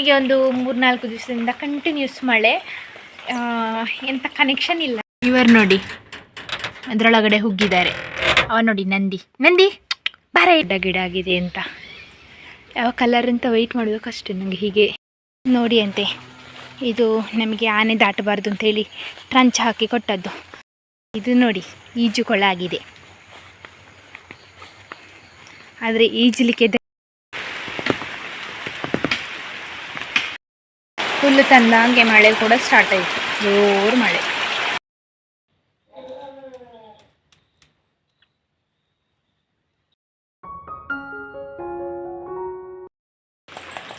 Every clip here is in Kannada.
ನಮಗೆ ಒಂದು ಮೂರ್ನಾಲ್ಕು ದಿವಸದಿಂದ ಕಂಟಿನ್ಯೂಸ್ ಮಳೆ ಎಂಥ ಕನೆಕ್ಷನ್ ಇಲ್ಲ. ಇವರು ನೋಡಿ ಅದರೊಳಗಡೆ ಹುಗ್ಗಿದ್ದಾರೆ. ಅವ ನೋಡಿ ನಂದಿ. ನಂದಿ ಬಾರ. ಗಿಡ ಗಿಡ ಆಗಿದೆ ಅಂತ. ಯಾವ ಕಲರ್ ಅಂತ ವೆಯ್ಟ್ ಕಷ್ಟ ನನಗೆ ಹೀಗೆ ನೋಡಿ ಅಂತೆ. ಇದು ನಮಗೆ ಆನೆ ದಾಟಬಾರ್ದು ಅಂತೇಳಿ ಟ್ರಂಚ್ ಹಾಕಿ ಕೊಟ್ಟದ್ದು. ಇದು ನೋಡಿ ಈಜುಕೊಳ ಆಗಿದೆ. ಆದರೆ ಈಜಲಿಕ್ಕೆ ದ- ಹುಲ್ಲು ತಂದಂಗೆ ಮಳೆ ಕೂಡ ಸ್ಟಾರ್ಟ್ ಆಯಿತು. ಜೋರು ಮಳೆ.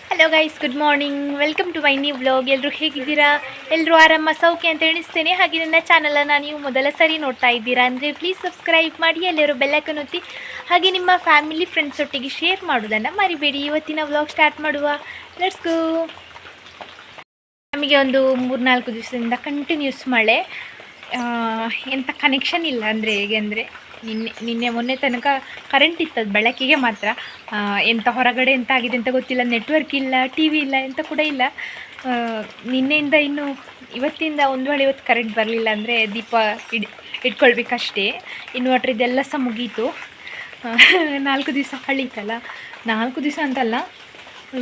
Hello guys good morning welcome to my new vlog ಎಲ್ಲರೂ ಹೇಗಿದ್ದೀರಾ? ಎಲ್ಲರೂ ಆರಾಮ, ಸೌಖ್ಯ ಅಂತ ಎಣಿಸ್ತೇನೆ. ಹಾಗೆ ನನ್ನ ಚಾನಲನ್ನು ನೀವು ಮೊದಲ ಸರಿ ನೋಡ್ತಾ ಇದ್ದೀರಾ ಅಂದರೆ ಪ್ಲೀಸ್ ಸಬ್ಸ್ಕ್ರೈಬ್ ಮಾಡಿ, ಎಲ್ಲರೂ ಬೆಲ್ಲಕ್ಕನ್ನು ಒತ್ತಿ. ಹಾಗೆ ನಿಮ್ಮ ಫ್ಯಾಮಿಲಿ ಫ್ರೆಂಡ್ಸ್ ಒಟ್ಟಿಗೆ ಶೇರ್ ಮಾಡೋದನ್ನು ಮರಿಬೇಡಿ. ಇವತ್ತಿನ ವ್ಲಾಗ್ ಸ್ಟಾರ್ಟ್ ಮಾಡುವ. ಗೋ ನಮಗೆ ಒಂದು ಮೂರ್ನಾಲ್ಕು ದಿವಸದಿಂದ ಕಂಟಿನ್ಯೂಸ್ ಮಳೆ. ಎಂಥ ಕನೆಕ್ಷನ್ ಇಲ್ಲ ಅಂದರೆ ಹೇಗೆ ಅಂದರೆ, ನಿನ್ನೆ ನಿನ್ನೆ ಮೊನ್ನೆ ತನಕ ಕರೆಂಟ್ ಇತ್ತದು ಬೆಳಕಿಗೆ ಮಾತ್ರ. ಎಂಥ ಹೊರಗಡೆ ಎಂತ ಆಗಿದೆ ಅಂತ ಗೊತ್ತಿಲ್ಲ ನೆಟ್ವರ್ಕ್ ಇಲ್ಲ ಟಿ ವಿ ಇಲ್ಲ, ಎಂತ ಕೂಡ ಇಲ್ಲ. ನಿನ್ನೆಯಿಂದ ಇನ್ನು ಇವತ್ತಿಂದ ಒಂದು ವೇಳೆ ಇವತ್ತು ಕರೆಂಟ್ ಬರಲಿಲ್ಲ ಅಂದರೆ ದೀಪ ಇಡ್, ಇಟ್ಕೊಳ್ಬೇಕಷ್ಟೇ. ಇನ್ವರ್ಟ್ರಿದ್ದೆಲ್ಲ ಸಹ ಮುಗೀತು. ನಾಲ್ಕು ದಿವಸ ಕಳೀತಲ್ಲ. ನಾಲ್ಕು ದಿವಸ ಅಂತಲ್ಲ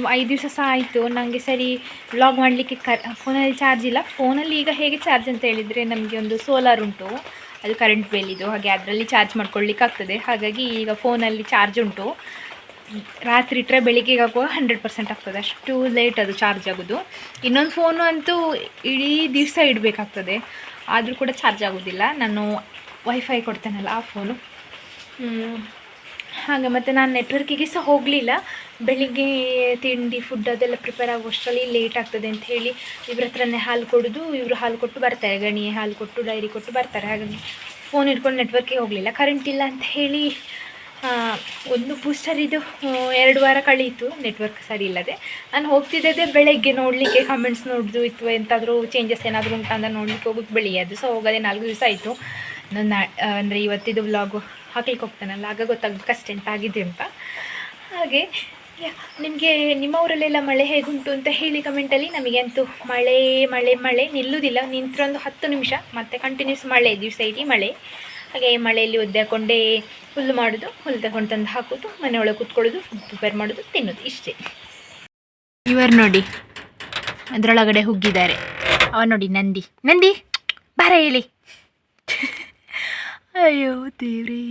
ಐದು ದಿವಸ ಸಹ ಆಯಿತು. ನನಗೆ ಸರಿ ವ್ಲಾಗ್ ಮಾಡಲಿಕ್ಕೆ ಕ ಫೋನಲ್ಲಿ ಚಾರ್ಜ್ ಇಲ್ಲ. ಫೋನಲ್ಲಿ ಈಗ ಹೇಗೆ ಚಾರ್ಜ್ ಅಂತ ಹೇಳಿದರೆ ನಮಗೆ ಒಂದು ಸೋಲಾರ್ ಉಂಟು. ಅದು ಕರೆಂಟ್ ಬೇಲಿದು ಹಾಗೆ ಅದರಲ್ಲಿ ಚಾರ್ಜ್ ಮಾಡ್ಕೊಳ್ಳಿಕ್ಕೆ ಆಗ್ತದೆ. ಹಾಗಾಗಿ ಈಗ ಫೋನಲ್ಲಿ ಚಾರ್ಜ್ ಉಂಟು. ರಾತ್ರಿ ಇಟ್ಟರೆ ಬೆಳಿಗ್ಗೆಗೆ ಆಗುವಾಗ ಹಂಡ್ರೆಡ್ ಪರ್ಸೆಂಟ್ ಆಗ್ತದೆ. ಅಷ್ಟು ಲೇಟ್ ಅದು ಚಾರ್ಜ್ ಆಗೋದು. ಇನ್ನೊಂದು ಫೋನು ಅಂತೂ ಇಡೀ ದಿವಸ ಇಡಬೇಕಾಗ್ತದೆ. ಆದರೂ ಕೂಡ ಚಾರ್ಜ್ ಆಗೋದಿಲ್ಲ. ನಾನು ವೈಫೈ ಕೊಡ್ತೇನಲ್ಲ ಆ ಫೋನು. ಹಾಗೆ, ಮತ್ತು ನಾನು ನೆಟ್ವರ್ಕಿಗೆ ಸಹ ಹೋಗಲಿಲ್ಲ. ಬೆಳಿಗ್ಗೆ ತಿಂಡಿ ಫುಡ್ ಅದೆಲ್ಲ ಪ್ರಿಪೇರ್ ಆಗುವಷ್ಟರಲ್ಲಿ ಲೇಟ್ ಆಗ್ತದೆ ಅಂತ ಹೇಳಿ ಇವ್ರ ಹತ್ರನೇ ಹಾಲು ಕೊಡೋದು, ಇವರು ಹಾಲು ಕೊಟ್ಟು ಬರ್ತಾರೆ. ಗಣಿ ಹಾಲು ಕೊಟ್ಟು ಡೈರಿ ಕೊಟ್ಟು ಬರ್ತಾರೆ. ಹಾಗಾಗಿ ಫೋನ್ ಹಿಡ್ಕೊಂಡು ನೆಟ್ವರ್ಕಿಗೆ ಹೋಗಲಿಲ್ಲ. ಕರೆಂಟ್ ಇಲ್ಲ ಅಂತ ಹೇಳಿ ಒಂದು ಬೂಸ್ಟರ್ ಇದು ಎರಡು ವಾರ ಕಳೀತು. ನೆಟ್ವರ್ಕ್ ಸರಿ ಇಲ್ಲದೆ. ನಾನು ಹೋಗ್ತಿದ್ದೆ ಬೆಳಗ್ಗೆ ನೋಡಲಿಕ್ಕೆ ಕಮೆಂಟ್ಸ್ ನೋಡಿದು, ಇತ್ತು ಎಂತಾದರೂ ಚೇಂಜಸ್ ಏನಾದರೂ ಉಂಟು ಅಂತ ನೋಡಲಿಕ್ಕೆ ಹೋಗೋದು ಬೆಳಿಗ್ಗೆ. ಅದು ಸೊ ಹೋಗೋದೇ ನಾಲ್ಕು ದಿವಸ ಆಯಿತು. ನನ್ನ ಅಂದರೆ ಇವತ್ತಿದು ವ್ಲಾಗು ಹಾಕ್ಲಿಕ್ಕೆ ಹೋಗ್ತಾನಲ್ಲ ಆಗ ಗೊತ್ತಾಗಬೇಕಷ್ಟೇ ಎಂತ ಆಗಿದೆ ಅಂತ. ಹಾಗೆ ನಿಮಗೆ ನಿಮ್ಮ ಊರಲ್ಲೆಲ್ಲ ಮಳೆ ಹೇಗುಂಟು ಅಂತ ಹೇಳಿ ಕಮೆಂಟಲ್ಲಿ ನಮಗೆ ಅಂತೂ ಮಳೆ ಮಳೆ ಮಳೆ ನಿಲ್ಲುವುದಿಲ್ಲ ನಿಂತರೊಂದು ಹತ್ತು ನಿಮಿಷ, ಮತ್ತೆ ಕಂಟಿನ್ಯೂಸ್ ಮಳೆ ದಿವಸ ಇಡೀ ಮಳೆ. ಹಾಗೆ ಮಳೆಯಲ್ಲಿ ಒದ್ದಾಕೊಂಡೇ ಹುಲ್ಲು ಮಾಡೋದು, ಹುಲ್ಲು ತಗೊಂಡು ತಂದು ಹಾಕೋದು ಮನೆಯೊಳಗೆ ಕೂತ್ಕೊಳ್ಳೋದು ಫುಡ್ ಪ್ರಿಪೇರ್ ಮಾಡೋದು, ತಿನ್ನೋದು, ಇಷ್ಟೇ. ಇವರು ನೋಡಿ, ಅದರೊಳಗಡೆ ಹುಗ್ಗಿದ್ದಾರೆ. ಅವ ನೋಡಿ, ನಂದಿ. ನಂದಿ ಬಾರ ಹೇಳಿ ಅಯ್ಯೋ ದೇವ್ರಿ.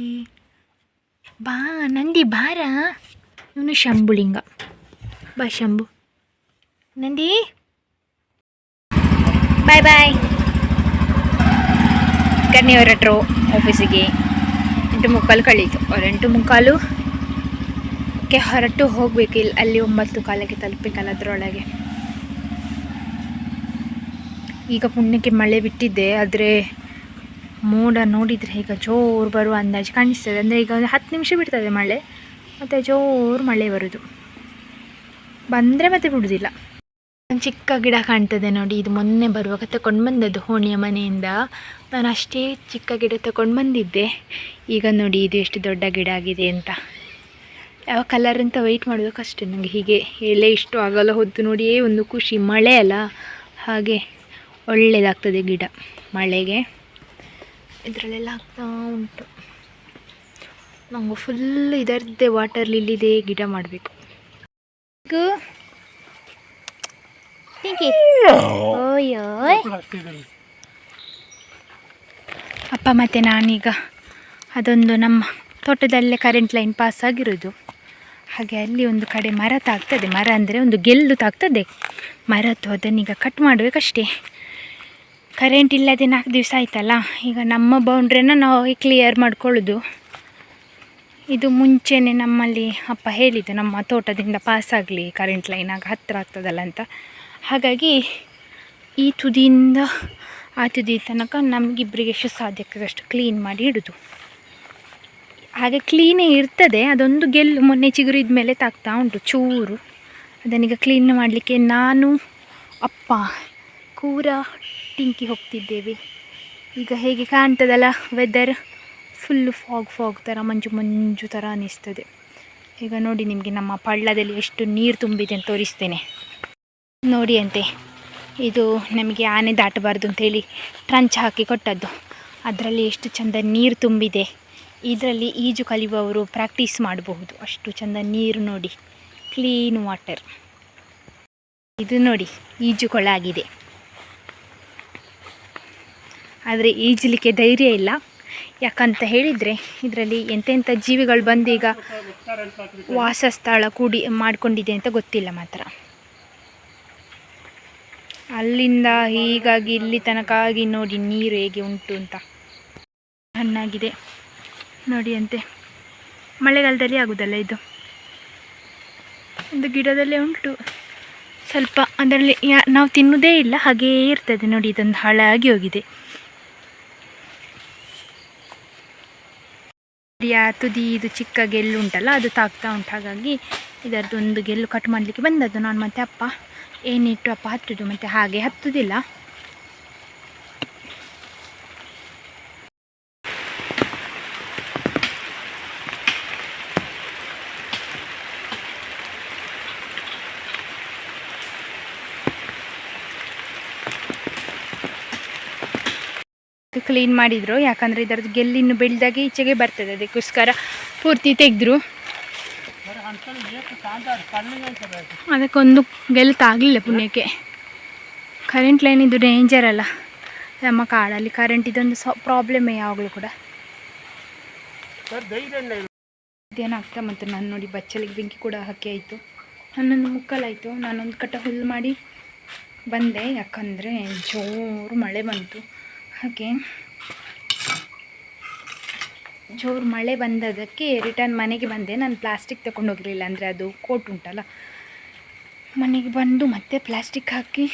ಬಾ, ನಂದಿ ಬಾರ. ಇವನು ಶಂಭುಲಿಂಗ. ಬಾ ಶಂಭು. ನಂದಿ? ಬಾಯ್ ಬಾಯ್ ಕನ್ನಿ ಹೊರಟ್ರು ಆಫೀಸಿಗೆ ಎಂಟು ಮುಕ್ಕಾಲು ಕಳೀತು. ಅವ್ರ ಎಂಟು ಮುಕ್ಕಾಲು ಕೆ ಹೊರಟು ಹೋಗ್ಬೇಕು. ಇಲ್ಲಿ ಅಲ್ಲಿ ಒಂಬತ್ತು ಕಾಲಕ್ಕೆ ತಲುಪಬೇಕಲ್ಲ ಅದರೊಳಗೆ. ಈಗ ಪುಣ್ಯಕ್ಕೆ ಮಳೆ ಬಿಟ್ಟಿದ್ದೆ, ಆದರೆ ಮೋಡ ನೋಡಿದರೆ ಈಗ ಜೋರು ಬರುವ ಅಂದಾಜು ಕಾಣಿಸ್ತದೆ. ಅಂದರೆ ಈಗ ಒಂದು ಹತ್ತು ನಿಮಿಷ ಬಿಡ್ತದೆ ಮಳೆ. ಮತ್ತು ಜೋರು ಮಳೆ ಬರೋದು. ಬಂದರೆ ಮತ್ತೆ ಬಿಡುವುದಿಲ್ಲ ಒಂದು ಚಿಕ್ಕ ಗಿಡ ಕಾಣ್ತದೆ ನೋಡಿ. ಇದು ಮೊನ್ನೆ ಬರುವಾಗ ತಗೊಂಡು ಬಂದದ್ದು ಹೋಣಿಯ ಮನೆಯಿಂದ. ನಾನು ಅಷ್ಟೇ ಚಿಕ್ಕ ಗಿಡ ತಗೊಂಡು ಬಂದಿದ್ದೆ. ಈಗ ನೋಡಿ ಇದು ಎಷ್ಟು ದೊಡ್ಡ ಗಿಡ ಆಗಿದೆ ಅಂತ. ಯಾವ ಕಲರ್ ಅಂತ ವೆಯ್ಟ್ ಮಾಡೋದಕ್ಕಷ್ಟೇ ನನಗೆ ಹೀಗೆ ಎಲೆ ಇಷ್ಟು ಆಗಲ್ಲ ಹೊತ್ತು ನೋಡಿಯೇ ಒಂದು ಖುಷಿ. ಮಳೆ ಅಲ್ಲ. ಹಾಗೆ ಒಳ್ಳೆಯದಾಗ್ತದೆ ಗಿಡ ಮಳೆಗೆ. ಇದರಲ್ಲೆಲ್ಲ ಆಗ್ತಾ ಉಂಟು. ನಂಗೆ ಫುಲ್ ಇದರದ್ದೇ ವಾಟರ್ ಲಿಲ್ಲಿದೆ ಗಿಡ ಮಾಡಬೇಕು. ಅಪ್ಪ ಮತ್ತು ನಾನೀಗ ಅದೊಂದು ನಮ್ಮ ತೋಟದಲ್ಲೇ ಕರೆಂಟ್ ಲೈನ್ ಪಾಸ್ ಆಗಿರೋದು. ಹಾಗೆ ಅಲ್ಲಿ ಒಂದು ಕಡೆ ಮರ ತಾಗ್ತದೆ. ಮರ ಅಂದರೆ ಒಂದು ಗೆಲ್ಲು ತಾಗ್ತದೆ. ಮರದ್ದು ಅದನ್ನೀಗ ಕಟ್ ಮಾಡಬೇಕಷ್ಟೇ. ಕರೆಂಟ್ ಇಲ್ಲದೆ ನಾಲ್ಕು ದಿವಸ ಆಯ್ತಲ್ಲ, ಈಗ ನಮ್ಮ ಬೌಂಡ್ರಿನ ನಾವು ಕ್ಲಿಯರ್ ಮಾಡ್ಕೊಳ್ಳೋದು. ಇದು ಮುಂಚೆನೇ ನಮ್ಮಲ್ಲಿ ಅಪ್ಪ ಹೇಳಿದ್ದು, ನಮ್ಮ ತೋಟದಿಂದ ಪಾಸ್ ಆಗಲಿ ಕರೆಂಟ್ ಲೈನ್ ಆಗ ಹತ್ತಿರ ಆಗ್ತದಲ್ಲ ಅಂತ. ಹಾಗಾಗಿ ಈ ತುದಿಯಿಂದ ಆ ತುದಿ ತನಕ ನಮಗಿಬ್ಬರಿಗೆ ಎಷ್ಟು ಸಾಧ್ಯ ಆಗ್ತದಷ್ಟು ಕ್ಲೀನ್ ಮಾಡಿ ಇಡೋದು. ಹಾಗೆ ಕ್ಲೀನೇ ಇರ್ತದೆ, ಅದೊಂದು ಗೆಲ್ಲು ಮೊನ್ನೆ ಚಿಗುರಿದ ಮೇಲೆ ತಾಗ್ತಾ ಉಂಟು, ಚೂರು. ಅದನ್ನೀಗ ಕ್ಲೀನ್ ಮಾಡಲಿಕ್ಕೆ ನಾನು, ಅಪ್ಪ, ಕೂರ ಟಿಂಕಿ ಹೋಗ್ತಿದ್ದೇವೆ. ಈಗ ಹೇಗೆ ಕಾಣ್ತದಲ್ಲ ವೆದರ್ ಫುಲ್ಲು ಫಾಗ್ ಫಾಗ್ ಥರ ಮಂಜು ಮಂಜು ಥರ ಅನ್ನಿಸ್ತದೆ ಈಗ ನೋಡಿ ನಿಮಗೆ ನಮ್ಮ ಪಳ್ಳದಲ್ಲಿ ಎಷ್ಟು ನೀರು ತುಂಬಿದೆ ಅಂತ ತೋರಿಸ್ತೇನೆ. ನೋಡಿ ಅಂತೆ, ಇದು ನಮಗೆ ಆನೆ ದಾಟಬಾರ್ದು ಅಂತೇಳಿ ಟ್ರಂಚ್ ಹಾಕಿ ಕೊಟ್ಟದ್ದು. ಅದರಲ್ಲಿ ಎಷ್ಟು ಚಂದ ನೀರು ತುಂಬಿದೆ. ಇದರಲ್ಲಿ ಈಜು ಕಲಿಯುವವರು ಪ್ರಾಕ್ಟೀಸ್ ಮಾಡಬಹುದು. ಅಷ್ಟು ಚಂದ ನೀರು ನೋಡಿ ಕ್ಲೀನ್ ವಾಟರ್ ಇದು ನೋಡಿ ಈಜು ಕೊಳ ಆಗಿದೆ. ಆದರೆ ಈಜಲಿಕ್ಕೆ ಧೈರ್ಯ ಇಲ್ಲ. ಯಾಕಂತ ಹೇಳಿದರೆ ಇದರಲ್ಲಿ ಎಂತೆಂಥ ಜೀವಿಗಳು ಬಂದು ಈಗ ವಾಸಸ್ಥಳ ಕೂಡಿ ಮಾಡಿಕೊಂಡಿದೆ ಅಂತ ಗೊತ್ತಿಲ್ಲ ಮಾತ್ರ. ಅಲ್ಲಿಂದ ಹೀಗಾಗಿ ಇಲ್ಲಿ ತನಕ ಆಗಿ ನೋಡಿ ನೀರು ಹೇಗೆ ಉಂಟು ಅಂತ. ಹಣ್ಣಾಗಿದೆ. ನೋಡಿ ಅಂತೆ. ಮಳೆಗಾಲದಲ್ಲಿ ಆಗುದಲ್ಲ ಇದು? ಒಂದು ಗಿಡದಲ್ಲೇ ಉಂಟು. ಸ್ವಲ್ಪ ಅದರಲ್ಲಿ ನಾವು ತಿನ್ನೋದೇ ಇಲ್ಲ, ಹಾಗೇ ಇರ್ತದೆ ನೋಡಿ, ಇದೊಂದು ಹಾಳಾಗಿ ಹೋಗಿದೆ. ಆ ತುದಿ ಇದು ಚಿಕ್ಕ ಗೆಲ್ಲು ಉಂಟಲ್ಲ, ಅದು ತಾಗ್ತಾ ಉಂಟು. ಹಾಗಾಗಿ ಇದರದ್ದು ಒಂದು ಗೆಲ್ಲು ಕಟ್ ಮಾಡಲಿಕ್ಕೆ ಬಂದದ್ದು ನಾನು ಮತ್ತೆ ಅಪ್ಪ. ಏನಿಟ್ಟು ಅಪ್ಪ ಹತ್ತುದು ಮತ್ತೆ ಹಾಗೆ ಹತ್ತುದಿಲ್ಲ. ಕ್ಲೀನ್ ಮಾಡಿದರು. ಯಾಕಂದರೆ ಇದರದ್ದು ಗೆಲ್ಲಿನ್ನು ಬೆಳೆದಾಗೆ ಈಚೆಗೆ ಬರ್ತದೆ. ಅದಕ್ಕೋಸ್ಕರ ಪೂರ್ತಿ ತೆಗೆದ್ರು. ಅದಕ್ಕೊಂದು ಗೆಲ್ಲು ತಾಗಲಿಲ್ಲ ಪುಣ್ಯಕ್ಕೆ. ಕರೆಂಟ್ ಲೈನ್ ಇದು ಡೇಂಜರ್ ಅಲ್ಲ. ನಮ್ಮ ಕಾಡಲ್ಲಿ ಕರೆಂಟ್ ಇದೊಂದು ಸ ಪ್ರಾಬ್ಲಮ್ಮೇ ಯಾವಾಗಲೂ ಕೂಡ. ಇದೇನಾಗ್ತಾ ಮತ್ತು ನಾನು ನೋಡಿ ಬಚ್ಚಲಿಗೆ ಬೆಂಕಿ ಕೂಡ ಹಾಕಿ ಆಯಿತು. ಹನ್ನೊಂದು ಮುಕ್ಕಲಾಯಿತು. ನಾನೊಂದು ಕಟ್ಟ ಹುಲ್ಲು ಮಾಡಿ ಬಂದೆ. ಯಾಕಂದರೆ ಜೋರು ಮಳೆ ಬಂತು. ಹಾಗೆ ಜೋರು ಮಳೆ ಬಂದದಕ್ಕೆ ರಿಟರ್ನ್ ಮನೆಗೆ ಬಂದೆ. ನಾನು ಪ್ಲಾಸ್ಟಿಕ್ ತಗೊಂಡೋಗಿರಲಿಲ್ಲ ಅಂದರೆ ಅದು ಕೋಟ್ ಉಂಟಲ್ಲ. ಮನೆಗೆ ಬಂದು ಮತ್ತೆ ಪ್ಲಾಸ್ಟಿಕ್ ಹಾಕಿ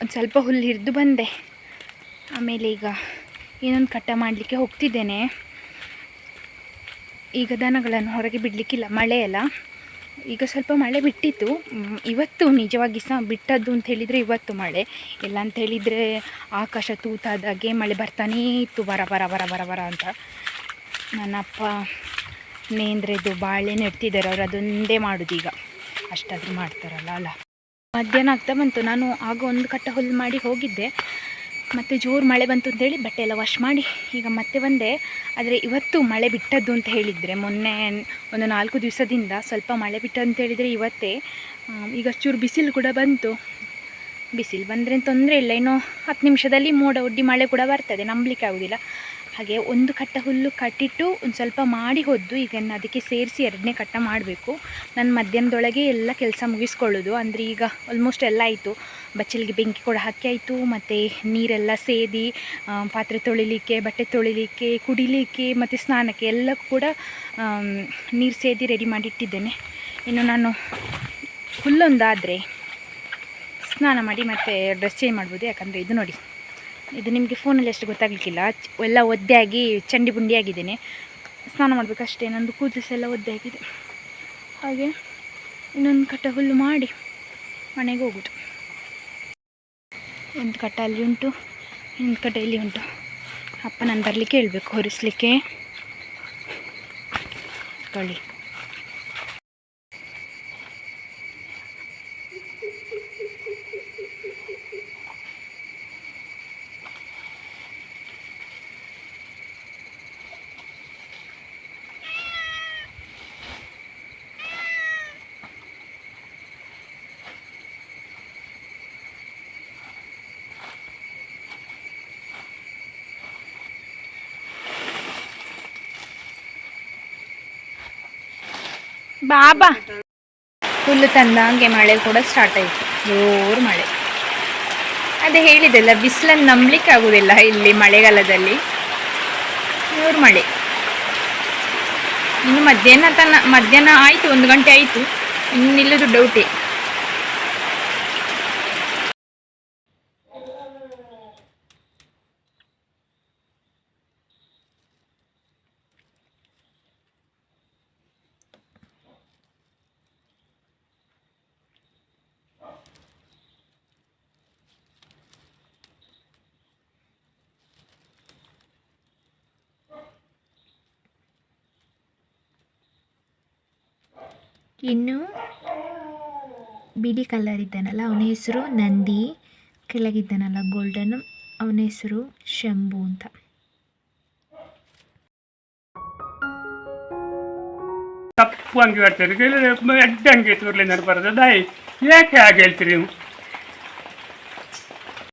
ಒಂದು ಸ್ವಲ್ಪ ಹುಲ್ಲು ಹಿಡಿದು ಬಂದೆ. ಆಮೇಲೆ ಈಗ ಏನೊಂದು ಕಟ್ಟ ಮಾಡಲಿಕ್ಕೆ ಹೋಗ್ತಿದ್ದೇನೆ. ಈಗ ದನಗಳನ್ನು ಹೊರಗೆ ಬಿಡಲಿಕ್ಕಿಲ್ಲ. ಮಳೆ ಅಲ್ಲ. ಈಗ ಸ್ವಲ್ಪ ಮಳೆ ಬಿಟ್ಟಿತ್ತು. ಇವತ್ತು ನಿಜವಾಗಿ ಸಹ ಬಿಟ್ಟದ್ದು ಅಂತ ಹೇಳಿದರೆ ಇವತ್ತು ಮಳೆ. ಇಲ್ಲ ಅಂತ ಹೇಳಿದರೆ ಆಕಾಶ ತೂತಾದಾಗೆ ಮಳೆ ಬರ್ತಾನೇ ಇತ್ತು. ಬರ ಬರ ಬರ ಬರ ಬರ ಅಂತ. ನನ್ನ ಅಪ್ಪ ನೇಂದ್ರೆದು ಬಾಳೆ ನೆಡ್ತಿದ್ದಾರೆ. ಅವರು ಅದೊಂದೇ ಮಾಡೋದು ಈಗ. ಅಷ್ಟಾದರೂ ಮಾಡ್ತಾರಲ್ಲ ಅಲ್ಲ. ಮಧ್ಯಾಹ್ನ ಆಗ್ತಾ ಬಂತು. ನಾನು ಆಗ ಒಂದು ಕಟ್ಟ ಹೊಲ್ ಮಾಡಿ ಹೋಗಿದ್ದೆ. ಮತ್ತು ಜೋರು ಮಳೆ ಬಂತು ಅಂತೇಳಿ ಬಟ್ಟೆ ಎಲ್ಲ ವಾಶ್ ಮಾಡಿ ಈಗ ಮತ್ತೆ ಬಂದೆ. ಆದರೆ ಇವತ್ತು ಮಳೆ ಬಿಟ್ಟದ್ದು ಅಂತ ಹೇಳಿದರೆ ಮೊನ್ನೆ ಒಂದು ನಾಲ್ಕು ದಿವಸದಿಂದ ಸ್ವಲ್ಪ ಮಳೆ ಬಿಟ್ಟದ್ದು ಅಂತ ಹೇಳಿದರೆ ಇವತ್ತೇ. ಈಗ ಚೂರು ಬಿಸಿಲು ಕೂಡ ಬಂತು. ಬಿಸಿಲು ಬಂದರೆ ತೊಂದರೆ ಇಲ್ಲ. ಇನ್ನೂ ಹತ್ತು ನಿಮಿಷದಲ್ಲಿ ಮೋಡ ಒಡ್ಡಿ ಮಳೆ ಕೂಡ ಬರ್ತದೆ. ನಂಬಲಿಕ್ಕೆ ಆಗೋದಿಲ್ಲ. ಹಾಗೆ ಒಂದು ಕಟ್ಟ ಹುಲ್ಲು ಕಟ್ಟಿಟ್ಟು ಒಂದು ಸ್ವಲ್ಪ ಮಾಡಿ ಹೊದ್ದು ಈಗ ಇನ್ನು ಅದಕ್ಕೆ ಸೇರಿಸಿ ಎರಡನೇ ಕಟ್ಟ ಮಾಡಬೇಕು. ನಾನು ಮಧ್ಯಾಹ್ನದೊಳಗೆ ಎಲ್ಲ ಕೆಲಸ ಮುಗಿಸ್ಕೊಳ್ಳೋದು. ಅಂದರೆ ಈಗ ಆಲ್ಮೋಸ್ಟ್ ಎಲ್ಲ ಆಯಿತು. ಬಚ್ಚಲಿಗೆ ಬೆಂಕಿ ಕೂಡ ಹಾಕಿ ಆಯಿತು. ಮತ್ತು ನೀರೆಲ್ಲ ಸೇದಿ ಪಾತ್ರೆ ತೊಳಿಲಿಕ್ಕೆ, ಬಟ್ಟೆ ತೊಳಿಲಿಕ್ಕೆ, ಕುಡಿಲಿಕ್ಕೆ, ಮತ್ತು ಸ್ನಾನಕ್ಕೆ ಎಲ್ಲ ಕೂಡ ನೀರು ಸೇದಿ ರೆಡಿ ಮಾಡಿಟ್ಟಿದ್ದೇನೆ ಇನ್ನು ನಾನು ಹುಲ್ಲೊಂದಾದರೆ ಸ್ನಾನ ಮಾಡಿ ಮತ್ತೆ ಡ್ರೆಸ್ ಚೇಂಜ್ ಮಾಡ್ಬೋದು. ಯಾಕಂದರೆ ಇದು ನೋಡಿ. ಇದು ನಿಮಗೆ ಫೋನಲ್ಲಿ ಅಷ್ಟು ಗೊತ್ತಾಗಲಿಕ್ಕಿಲ್ಲ. ಎಲ್ಲ ಒದ್ದೆ ಆಗಿ ಚಂಡಿ ಬುಂಡಿ ಆಗಿದ್ದೇನೆ. ಸ್ನಾನ ಮಾಡಬೇಕಷ್ಟೇ ನಂದು ಕೂದಲು ಎಲ್ಲ ಒದ್ದೆ ಆಗಿದೆ ಹಾಗೆ ಇನ್ನೊಂದು ಕಟ್ಟ ಹುಲ್ಲು ಮಾಡಿ ಮನೆಗೆ ಹೋಗೋದು. ಒಂದು ಕಟ್ಟ ಅಲ್ಲಿ ಉಂಟು, ಇನ್ನೊಂದು ಕಟ್ಟ ಇಲ್ಲಿ ಉಂಟು. ಅಪ್ಪ ನಾನು ಬರಲಿಕ್ಕೆ ಹೇಳಬೇಕು, ಹೊರಿಸ್ಲಿಕ್ಕೆ. ಕೊಳ್ಳಿ ಬಾಬಾ. ಹುಲ್ಲು ತಂದಂಗೆ ಮಳೆ ಕೂಡ ಸ್ಟಾರ್ಟ್ ಆಯಿತು. ಜೋರು ಮಳೆ. ಅದೇ ಹೇಳಿದೆಲ್ಲ ಬಿಸಿಲನ್ನು ನಂಬಲಿಕ್ಕೆ ಆಗೋದಿಲ್ಲ ಇಲ್ಲಿ ಮಳೆಗಾಲದಲ್ಲಿ. ಜೋರು ಮಳೆ. ಇನ್ನು ಮಧ್ಯಾಹ್ನ ತನ, ಮಧ್ಯಾಹ್ನ ಆಯಿತು, ಒಂದು ಗಂಟೆ ಆಯಿತು. ಇನ್ನು ನಿಲ್ಲೋದು ಡೌಟೇ ಇನ್ನು ಬಿಳಿ ಕಲರ್ ಇದ್ದಾನಲ್ಲ, ಅವನ ಹೆಸರು ನಂದಿ, ಕೆಳಗಿದ್ದಾನಲ್ಲ ಗೋಲ್ಡನ್ ಅವನ ಹೆಸರು ಶಂಭು ಅಂತ. ತಪ್ಪು ಹಂಗೆ ಹೇಳ್ತೀರಿ ಅಡ್ಡಂಗೆ ತೋರ್ಲಿ ನಡ್ಬಾರ್ದು ಬರೋದು ದಾಯಿ, ಯಾಕೆ ಹಾಗೆ ಹೇಳ್ತೀರಿ ನೀವು?